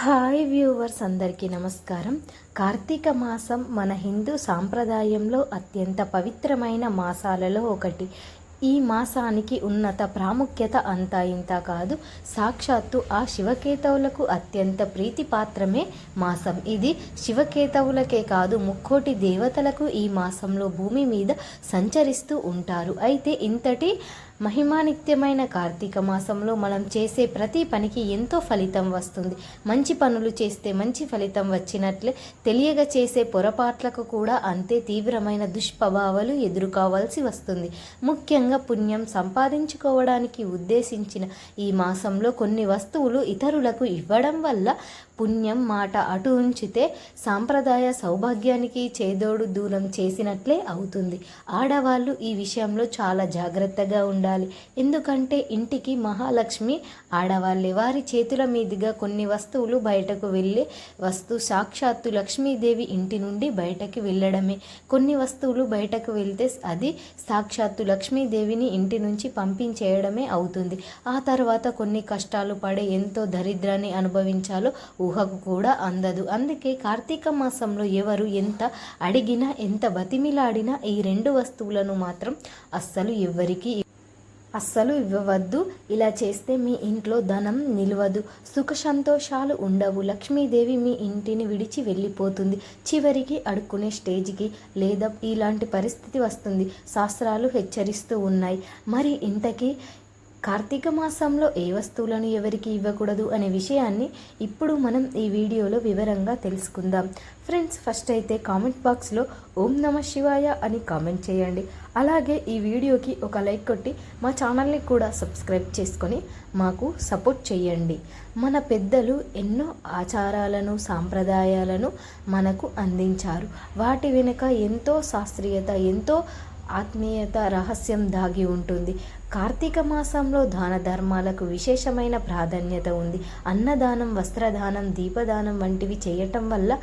Hi viewers అందరికీ నమస్కారం. కార్తీక మాసం మన హిందూ సాంప్రదాయంలో అత్యంత పవిత్రమైన మాసాలలో ఒకటి. ఈ మాసానికి ఉన్నత ప్రాముఖ్యత అంతా ఇంత కాదు. సాక్షాత్తు ఆ శివకేతవులకు అత్యంత ప్రీతిపాత్రమే మాసం. ఇది శివకేతవులకే కాదు ముక్కోటి దేవతలకు ఈ మాసంలో భూమి మీద సంచరిస్తూ ఉంటారు. అయితే ఇంతటి మహిమానిత్యమైన కార్తీక మాసంలో మనం చేసే ప్రతి పనికి ఎంతో ఫలితం వస్తుంది. మంచి పనులు చేస్తే మంచి ఫలితం వచ్చినట్లే తెలియక చేసే పొరపాట్లకు కూడా అంతే తీవ్రమైన దుష్ప్రభావాలు ఎదుర్కోవాల్సి వస్తుంది. ముఖ్యంగా పుణ్యం సంపాదించుకోవడానికి ఉద్దేశించిన ఈ మాసంలో కొన్ని వస్తువులు ఇతరులకు ఇవ్వడం వల్ల పుణ్యం మాట అటు ఉంచితే సాంప్రదాయ సౌభాగ్యానికి చేదోడు దూరం చేసినట్లే అవుతుంది. ఆడవాళ్ళు ఈ విషయంలో చాలా జాగ్రత్తగా ఉండాలి. ఎందుకంటే ఇంటికి మహాలక్ష్మి ఆడవాళ్ళే. వారి చేతుల మీదుగా కొన్ని వస్తువులు బయటకు వెళ్ళే వస్తు సాక్షాత్తు లక్ష్మీదేవి ఇంటి నుండి బయటకు వెళ్ళడమే. కొన్ని వస్తువులు బయటకు వెళ్తే అది సాక్షాత్తు లక్ష్మీదేవిని ఇంటి నుంచి పంపించేయడమే అవుతుంది. ఆ తర్వాత కొన్ని కష్టాలు పడే ఎంతో దరిద్రాన్ని అనుభవించాలో ఊహకు కూడా అందదు. అందుకే కార్తీక మాసంలో ఎవరు ఎంత అడిగినా ఎంత బతిమిలాడినా ఈ రెండు వస్తువులను మాత్రం అస్సలు ఎవ్వరికీ అస్సలు ఇవ్వవద్దు. ఇలా చేస్తే మీ ఇంట్లో ధనం నిలవదు. సుఖ సంతోషాలు ఉండవు. లక్ష్మీదేవి మీ ఇంటిని విడిచి వెళ్ళిపోతుంది. చివరికి అడుక్కునే స్టేజ్కి లేదా ఇలాంటి పరిస్థితి వస్తుంది. శాస్త్రాలు హెచ్చరిస్తూ ఉన్నాయి. మరి ఇంతకీ కార్తీక మాసంలో ఏ వస్తువులను ఎవరికి ఇవ్వకూడదు అనే విషయాన్ని ఇప్పుడు మనం ఈ వీడియోలో వివరంగా తెలుసుకుందాం. ఫ్రెండ్స్ ఫస్ట్ అయితే కామెంట్ బాక్స్లో ఓం నమ శివాయ అని కామెంట్ చేయండి. అలాగే ఈ వీడియోకి ఒక లైక్ కొట్టి మా ఛానల్ని కూడా సబ్స్క్రైబ్ చేసుకొని మాకు సపోర్ట్ చేయండి. మన పెద్దలు ఎన్నో ఆచారాలను సాంప్రదాయాలను మనకు అందించారు. వాటి వెనుక ఎంతో శాస్త్రీయత ఎంతో ఆత్మీయత రహస్యం దాగి ఉంటుంది. కార్తీక మాసంలో దాన ధర్మాలకు విశేషమైన ప్రాధాన్యత ఉంది. అన్నదానం వస్త్రదానం దీపదానం వంటివి చేయటం వల్ల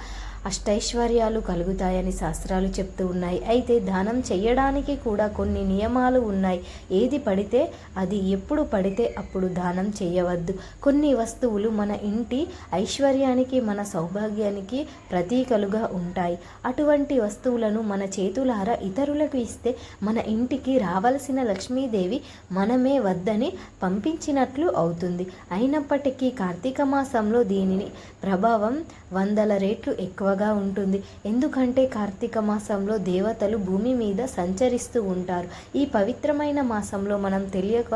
అష్టైశ్వర్యాలు కలుగుతాయని శాస్త్రాలు చెప్తూ ఉన్నాయి. అయితే దానం చేయడానికి కూడా కొన్ని నియమాలు ఉన్నాయి. ఏది పడితే అది ఎప్పుడు పడితే అప్పుడు దానం చేయవద్దు. కొన్ని వస్తువులు మన ఇంటి ఐశ్వర్యానికి మన సౌభాగ్యానికి ప్రతీకలుగా ఉంటాయి. అటువంటి వస్తువులను మన చేతులారా ఇతరులకు ఇస్తే మన ఇంటికి రావలసిన లక్ష్మీదేవి మనమే వద్దని పంపించినట్లు అవుతుంది. అయినప్పటికీ కార్తీక మాసంలో దీనిని ప్రభావం వందల రేట్లు ఎక్కువ ఎక్కువగా ఉంటుంది. ఎందుకంటే కార్తీక మాసంలో దేవతలు భూమి మీద సంచరిస్తూ ఉంటారు. ఈ పవిత్రమైన మాసంలో మనం తెలియక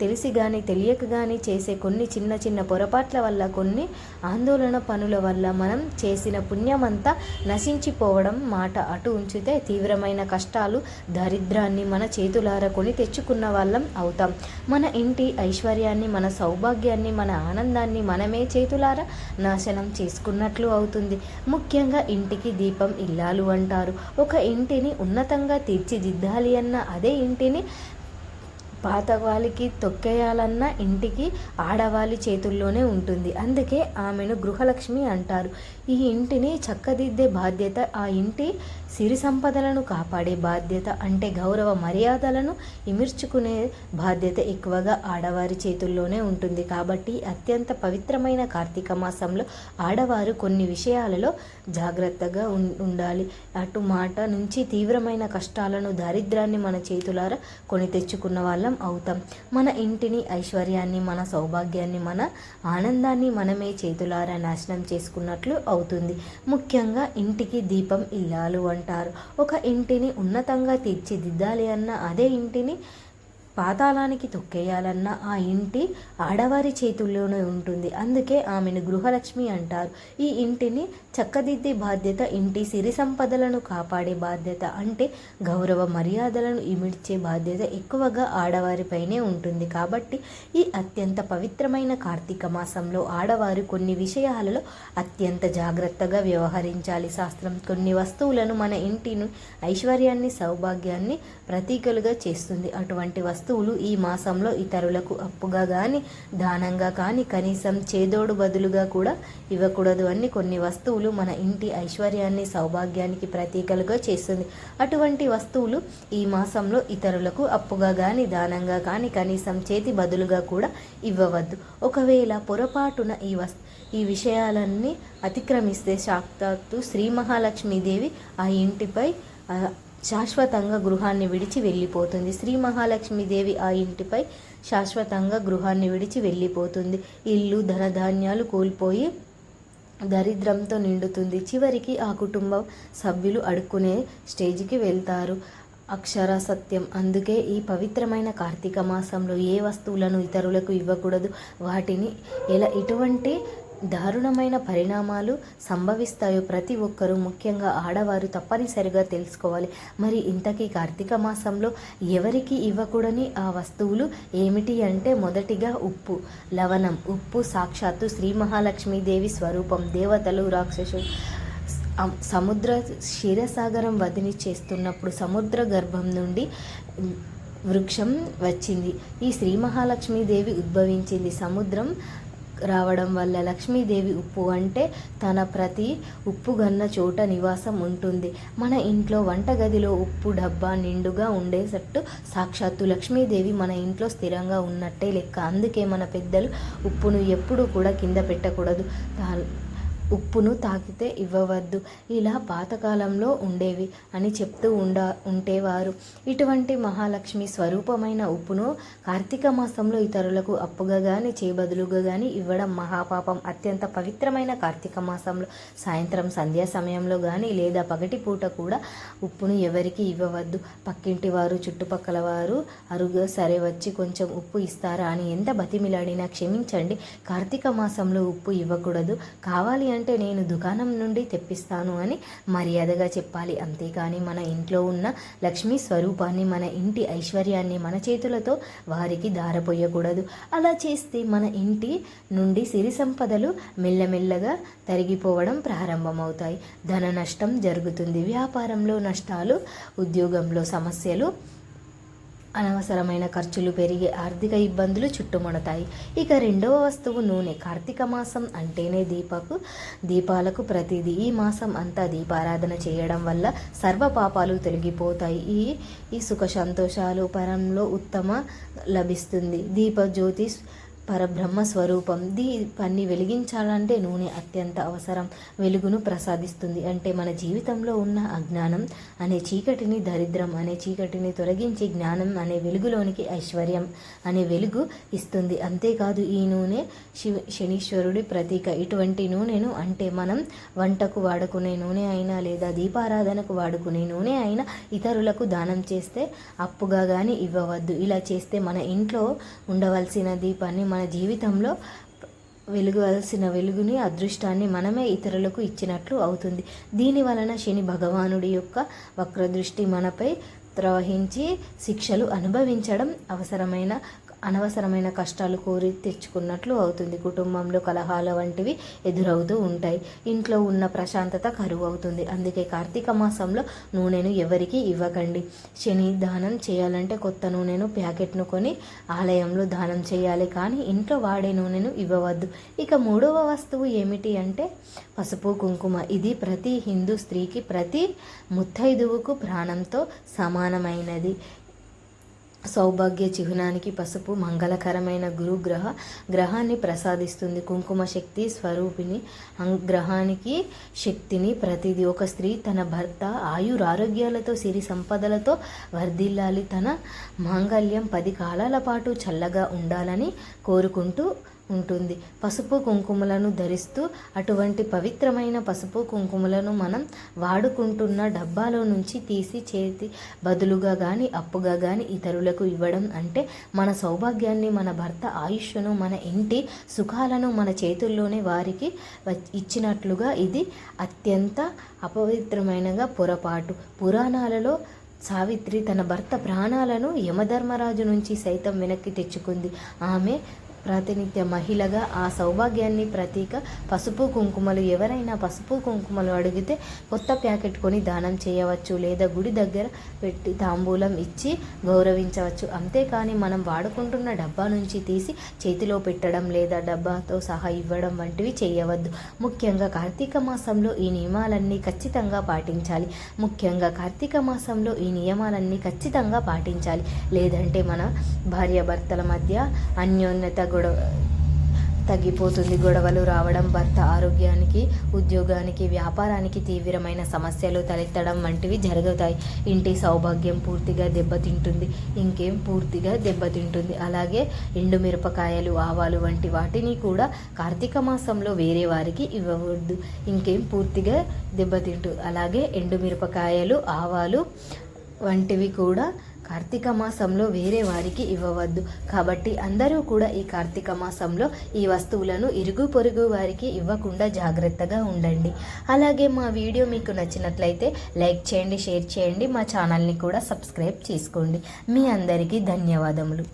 తెలిసి కానీ తెలియక కానీ చేసే కొన్ని చిన్న చిన్న పొరపాట్ల వల్ల కొన్ని ఆందోళన పనుల వల్ల మనం చేసిన పుణ్యమంతా నశించిపోవడం మాట అటు ఉంచితే తీవ్రమైన కష్టాలు దారిద్రాన్ని మన చేతులార కొని తెచ్చుకున్న వాళ్ళం అవుతాం. మన ఇంటి ఐశ్వర్యాన్ని మన సౌభాగ్యాన్ని మన ఆనందాన్ని మనమే చేతులారా నాశనం చేసుకున్నట్లు అవుతుంది. ముఖ్యంగా ఇంటికి దీపం ఇల్లాలు అంటారు. ఒక ఇంటిని ఉన్నతంగా తీర్చిదిద్దాలి అన్న అదే ఇంటిని పాతవాళ్ళకి తొక్కేయాలన్న ఇంటికి ఆడవాళ్ళ చేతుల్లోనే ఉంటుంది. అందుకే ఆమెను గృహలక్ష్మి అంటారు. ఈ ఇంటిని చక్కదిద్దే బాధ్యత ఆ ఇంటి సిరి సంపదలను కాపాడే బాధ్యత అంటే గౌరవ మర్యాదలను ఇమిర్చుకునే బాధ్యత ఎక్కువగా ఆడవారి చేతుల్లోనే ఉంటుంది. కాబట్టి అత్యంత పవిత్రమైన కార్తీక మాసంలో ఆడవారు కొన్ని విషయాలలో జాగ్రత్తగా ఉండాలి. అటు మాట నుంచి తీవ్రమైన కష్టాలను దారిద్రాన్ని మన చేతులారా కొని తెచ్చుకున్న వాళ్ళం అవుతాం. మన ఇంటిని ఐశ్వర్యాన్ని మన సౌభాగ్యాన్ని మన ఆనందాన్ని మనమే చేతులారా నాశనం చేసుకున్నట్లు అవుతుంది. ముఖ్యంగా ఇంటికి దీపం ఇల్లాలు అంటారు. ఒక ఇంటిని ఉన్నతంగా తీర్చిదిద్దాలి అన్న అదే ఇంటిని పాతాళానికి తొక్కేయాలన్న ఆ ఇంటి ఆడవారి చేతుల్లోనే ఉంటుంది. అందుకే ఆమెను గృహలక్ష్మి అంటారు. ఈ ఇంటిని చక్కదిద్దే బాధ్యత ఇంటి సిరి సంపదలను కాపాడే బాధ్యత అంటే గౌరవ మర్యాదలను ఇమిడ్చే బాధ్యత ఎక్కువగా ఆడవారిపైనే ఉంటుంది. కాబట్టి ఈ అత్యంత పవిత్రమైన కార్తీక మాసంలో ఆడవారు కొన్ని విషయాలలో అత్యంత జాగ్రత్తగా వ్యవహరించాలి. శాస్త్రం కొన్ని వస్తువులను మన ఇంటిని ఐశ్వర్యాన్ని సౌభాగ్యాన్ని ప్రతీకలుగా చేస్తుంది. అటువంటి వస్తువు వస్తువులు ఈ మాసంలో ఇతరులకు అప్పుగా కానీ దానంగా కానీ కనీసం చేదోడు బదులుగా కూడా ఇవ్వకూడదు అని కొన్ని వస్తువులు మన ఇంటి ఐశ్వర్యాన్ని సౌభాగ్యానికి ప్రతీకలుగా చేస్తుంది. అటువంటి వస్తువులు ఈ మాసంలో ఇతరులకు అప్పుగా కానీ దానంగా కానీ కనీసం చేతి బదులుగా కూడా ఇవ్వవద్దు. ఒకవేళ పొరపాటున ఈ వస్తు ఈ విషయాలన్నీ అతిక్రమిస్తే సాక్షాత్తు శ్రీ మహాలక్ష్మీదేవి ఆ ఇంటిపై శాశ్వతంగా గృహాన్ని విడిచి వెళ్ళిపోతుంది. శ్రీ మహాలక్ష్మీదేవి ఆ ఇంటిపై శాశ్వతంగా గృహాన్ని విడిచి వెళ్ళిపోతుంది. ఇల్లు ధనధాన్యాలు కోల్పోయి దరిద్రంతో నిండుతుంది. చివరికి ఆ కుటుంబ సభ్యులు అడుక్కునే స్టేజ్కి వెళ్తారు. అక్షర సత్యం. అందుకే ఈ పవిత్రమైన కార్తీక మాసంలో ఏ వస్తువులను ఇతరులకు ఇవ్వకూడదు? వాటిని ఎలా? ఎటువంటి దారుణమైన పరిణామాలు సంభవిస్తాయో ప్రతి ఒక్కరూ ముఖ్యంగా ఆడవారు తప్పనిసరిగా తెలుసుకోవాలి. మరి ఇంతకీ కార్తీక మాసంలో ఎవరికి ఇవ్వకూడని ఆ వస్తువులు ఏమిటి అంటే మొదటిగా ఉప్పు. లవణం ఉప్పు సాక్షాత్తు శ్రీ మహాలక్ష్మీదేవి స్వరూపం. దేవతలు రాక్షసులు సముద్ర క్షీరసాగరం వదిలి చేస్తున్నప్పుడు సముద్ర గర్భం నుండి వృక్షం వచ్చింది. ఈ శ్రీ మహాలక్ష్మీదేవి ఉద్భవించింది. సముద్రం రావడం వల్ల లక్ష్మీదేవి ఉప్పు అంటే తన ప్రతి ఉప్పు గన్న చోట నివాసం ఉంటుంది. మన ఇంట్లో వంటగదిలో ఉప్పు డబ్బా నిండుగా ఉండేటట్టు సాక్షాత్తు లక్ష్మీదేవి మన ఇంట్లో స్థిరంగా ఉన్నట్టే లెక్క. అందుకే మన పెద్దలు ఉప్పును ఎప్పుడూ కూడా కింద పెట్టకూడదు. ఉప్పును తాకితే ఇవ్వవద్దు. ఇలా పాతకాలంలో ఉండేవి అని చెప్తూ ఉండ ఉంటేవారు. ఇటువంటి మహాలక్ష్మి స్వరూపమైన ఉప్పును కార్తీక మాసంలో ఇతరులకు అప్పుగా కానీ చేబదులుగా కానీ ఇవ్వడం మహాపాపం. అత్యంత పవిత్రమైన కార్తీక మాసంలో సాయంత్రం సంధ్యా సమయంలో కానీ లేదా పగటి పూట కూడా ఉప్పును ఎవరికి ఇవ్వవద్దు. పక్కింటి వారు చుట్టుపక్కల వారు అరుగా సరే వచ్చి కొంచెం ఉప్పు ఇస్తారా అని ఎంత బతిమిలాడినా క్షమించండి. కార్తీక మాసంలో ఉప్పు ఇవ్వకూడదు. కావాలి అంటే నేను దుకాణం నుండి తెప్పిస్తాను అని మర్యాదగా చెప్పాలి. అంతేకాని మన ఇంట్లో ఉన్న లక్ష్మీ స్వరూపాన్ని మన ఇంటి ఐశ్వర్యాన్ని మన చేతులతో వారికి దారపోయకూడదు. అలా చేస్తే మన ఇంటి నుండి సిరి సంపదలు మెల్లమెల్లగా తరిగిపోవడం ప్రారంభమవుతాయి. ధన నష్టం జరుగుతుంది. వ్యాపారంలో నష్టాలు ఉద్యోగంలో సమస్యలు అనవసరమైన ఖర్చులు పెరిగే ఆర్థిక ఇబ్బందులు చుట్టుముడతాయి. ఇక రెండవ వస్తువు నూనె. కార్తీక మాసం అంటేనే దీపకు దీపాలకు ప్రతిదీ. ఈ మాసం అంతా దీపారాధన చేయడం వల్ల సర్వ పాపాలు తొలగిపోతాయి. ఈ ఈ సుఖ సంతోషాలు పరంలో ఉత్తమ లభిస్తుంది. దీప జ్యోతి పరబ్రహ్మ స్వరూపం. దీ పన్ని వెలిగించాలంటే నూనె అత్యంత అవసరం. వెలుగును ప్రసాదిస్తుంది. అంటే మన జీవితంలో ఉన్న అజ్ఞానం అనే చీకటిని దరిద్రం అనే చీకటిని తొలగించి జ్ఞానం అనే వెలుగులోనికి ఐశ్వర్యం అనే వెలుగు ఇస్తుంది. అంతేకాదు ఈ నూనె శివ శనీశ్వరుడి ప్రతీక. ఇటువంటి నూనెను అంటే మనం వంటకు వాడుకునే నూనె అయినా లేదా దీపారాధనకు వాడుకునే నూనె అయినా ఇతరులకు దానం చేస్తే అప్పుగా కానీ ఇవ్వవద్దు. ఇలా చేస్తే మన ఇంట్లో ఉండవలసిన దీపాన్ని మన మన జీవితంలో వెలుగవలసిన వెలుగుని అదృష్టాన్ని మనమే ఇతరులకు ఇచ్చినట్లు అవుతుంది. దీని వలన శని భగవానుడి యొక్క వక్రదృష్టి మనపై ప్రవహించి శిక్షలు అనుభవించడం అవసరమైన అనవసరమైన కష్టాలు కోరి తెచ్చుకున్నట్లు అవుతుంది. కుటుంబంలో కలహాల వంటివి ఎదురవుతూ ఉంటాయి. ఇంట్లో ఉన్న ప్రశాంతత కరువు అవుతుంది అందుకే కార్తీక మాసంలో నూనెను ఎవరికి ఇవ్వకండి. శని దానం చేయాలంటే కొత్త నూనెను ప్యాకెట్ను కొని ఆలయంలో దానం చేయాలి. కానీ ఇంట్లో వాడే నూనెను ఇవ్వవద్దు. ఇక మూడవ వస్తువు ఏమిటి అంటే పసుపు కుంకుమ. ఇది ప్రతి హిందూ స్త్రీకి ప్రతి ముత్తైదువుకు ప్రాణంతో సమానమైనది. సౌభాగ్య చిహ్నానికి పసుపు మంగళకరమైన గురుగ్రహ గ్రహాన్ని ప్రసాదిస్తుంది. కుంకుమ శక్తి స్వరూపిణి గ్రహానికి శక్తిని ప్రతిదీ ఒక స్త్రీ తన భర్త ఆయురారోగ్యాలతో సిరి సంపదలతో వర్ధిల్లాలి. తన మాంగళ్యం పది కాలాల పాటు చల్లగా ఉండాలని కోరుకుంటూ ఉంటుంది. పసుపు కుంకుమలను ధరిస్తూ అటువంటి పవిత్రమైన పసుపు కుంకుమలను మనం వాడుకుంటున్న డబ్బాలో నుంచి తీసి చేతి బదులుగా కానీ అప్పుగా కానీ ఇతరులకు ఇవ్వడం అంటే మన సౌభాగ్యాన్ని మన భర్త ఆయుష్ను మన ఇంటి సుఖాలను మన చేతుల్లోనే వారికి ఇచ్చినట్లుగా ఇది అత్యంత అపవిత్రమైనగా పొరపాటు. పురాణాలలో సావిత్రి తన భర్త ప్రాణాలను యమధర్మరాజు నుంచి సైతం వెనక్కి తెచ్చుకుంది. ఆమె ప్రాతినిధ్య మహిళగా ఆ సౌభాగ్యాన్ని ప్రతీక పసుపు కుంకుమలు ఎవరైనా పసుపు కుంకుమలు అడిగితే కొత్త ప్యాకెట్ కొని దానం చేయవచ్చు లేదా గుడి దగ్గర పెట్టి తాంబూలం ఇచ్చి గౌరవించవచ్చు. అంతేకాని మనం వాడుకుంటున్న డబ్బా నుంచి తీసి చేతిలో పెట్టడం లేదా డబ్బాతో సహా ఇవ్వడం వంటివి చేయవద్దు. ముఖ్యంగా కార్తీక మాసంలో ఈ నియమాలన్నీ ఖచ్చితంగా పాటించాలి. ముఖ్యంగా కార్తీక మాసంలో ఈ నియమాలన్నీ ఖచ్చితంగా పాటించాలి. లేదంటే మన భార్యాభర్తల మధ్య అన్యోన్యత గొడవ తగ్గిపోతుంది. గొడవలు రావడం భర్త ఆరోగ్యానికి ఉద్యోగానికి వ్యాపారానికి తీవ్రమైన సమస్యలు తలెత్తడం వంటివి జరుగుతాయి. ఇంటి సౌభాగ్యం పూర్తిగా దెబ్బతింటుంది. ఇంకేం పూర్తిగా దెబ్బతింటుంది? అలాగే ఎండుమిరపకాయలు ఆవాలు వంటి వాటిని కూడా కార్తీక మాసంలో వేరే వారికి ఇవ్వవద్దు. ఇంకేం పూర్తిగా దెబ్బతింటుంది అలాగే ఎండుమిరపకాయలు ఆవాలు వంటివి కూడా కార్తీక మాసంలో వేరే వారికి ఇవ్వవద్దు. కాబట్టి అందరూ కూడా ఈ కార్తీక మాసంలో ఈ వస్తువులను ఇరుగు పొరుగు వారికి ఇవ్వకుండా జాగ్రత్తగా ఉండండి. అలాగే మా వీడియో మీకు నచ్చినట్లయితే లైక్ చేయండి షేర్ చేయండి మా ఛానల్ని కూడా సబ్స్క్రైబ్ చేసుకోండి. మీ అందరికీ ధన్యవాదములు.